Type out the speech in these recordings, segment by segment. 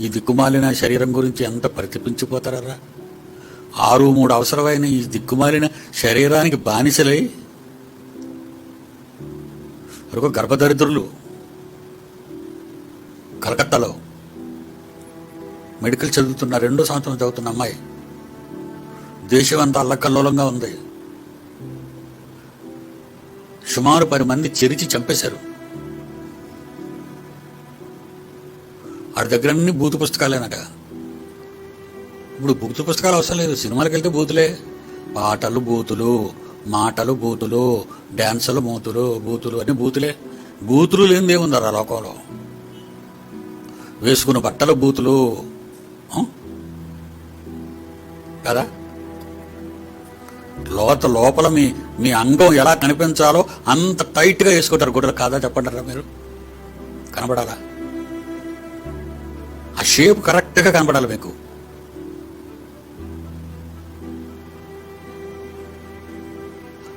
ఈ దిక్కుమాలిన శరీరం గురించి ఎంత ప్రతిపించిపోతారా ఆరు మూడు అవసరమైన ఈ దిక్కుమాలిన శరీరానికి బానిసలై? ఒక గర్భదరిద్రులు కలకత్తాలో మెడికల్ చదువుతున్న రెండో సంవత్సరం చదువుతున్న అమ్మాయి దేశం అంతా అల్లకల్లోలంగా ఉంది. సుమారు పది మంది చెరిచి చంపేశారు. వాడి దగ్గర అన్ని బూతు పుస్తకాలేనట. ఇప్పుడు బూతు పుస్తకాలు అవసరం లేదు. సినిమాలకు వెళ్తే బూతులే పాటలు బూతులు మాటలు బూతులు డ్యాన్సులు మూతులు బూతులు అన్ని బూతులే బూతులు లేనిదే ఉందరా లోకంలో. వేసుకున్న బట్టలు బూతులు కదా? లోత లోపల మీ మీ అంగం ఎలా కనిపించాలో అంత టైట్గా వేసుకుంటారు. గుడ్డలు కాదా చెప్పంటారా మీరు? కనబడాలా? ఆ షేప్ కరెక్ట్గా కనబడాలి మీకు.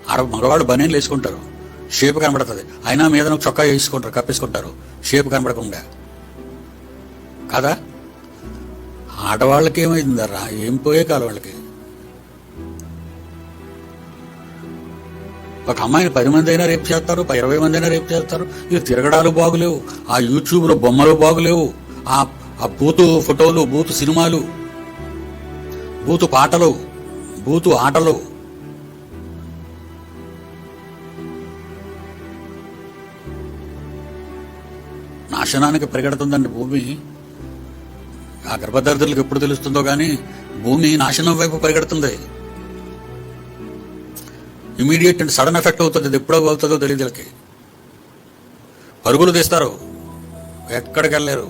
ఆడ మగవాడు బనీన్లు వేసుకుంటారు. షేప్ కనబడుతుంది అయినా మీద చొక్కా వేసుకుంటారు కప్పేసుకుంటారు. షేప్ కనబడకుండా కదా? ఆడవాళ్ళకి ఏమైందరా? ఏం పోయే కాలం వాళ్ళకి? ఒక అమ్మాయిని పది మంది అయినా రేపు చేస్తారు ఇరవై మంది అయినా రేపు చేస్తారు. ఇవి తిరగడాలు బాగులేవు. ఆ యూట్యూబ్లో బొమ్మలు బాగులేవు. ఆ ఆ బూతు ఫోటోలు బూతు సినిమాలు బూతు పాటలు బూతు ఆటలు. నాశనానికి పరిగెడుతుందండి భూమి. ఆ గర్భదర్దులకు ఎప్పుడు తెలుస్తుందో కానీ భూమి నాశనం వైపు పరిగెడుతుంది. ఇమీడియట్ అండ్ సడన్ ఎఫెక్ట్ అవుతుంది. అది ఎప్పుడో అవుతుందో తెలియదు పరుగులు తీస్తారు. ఎక్కడికి వెళ్ళలేరు.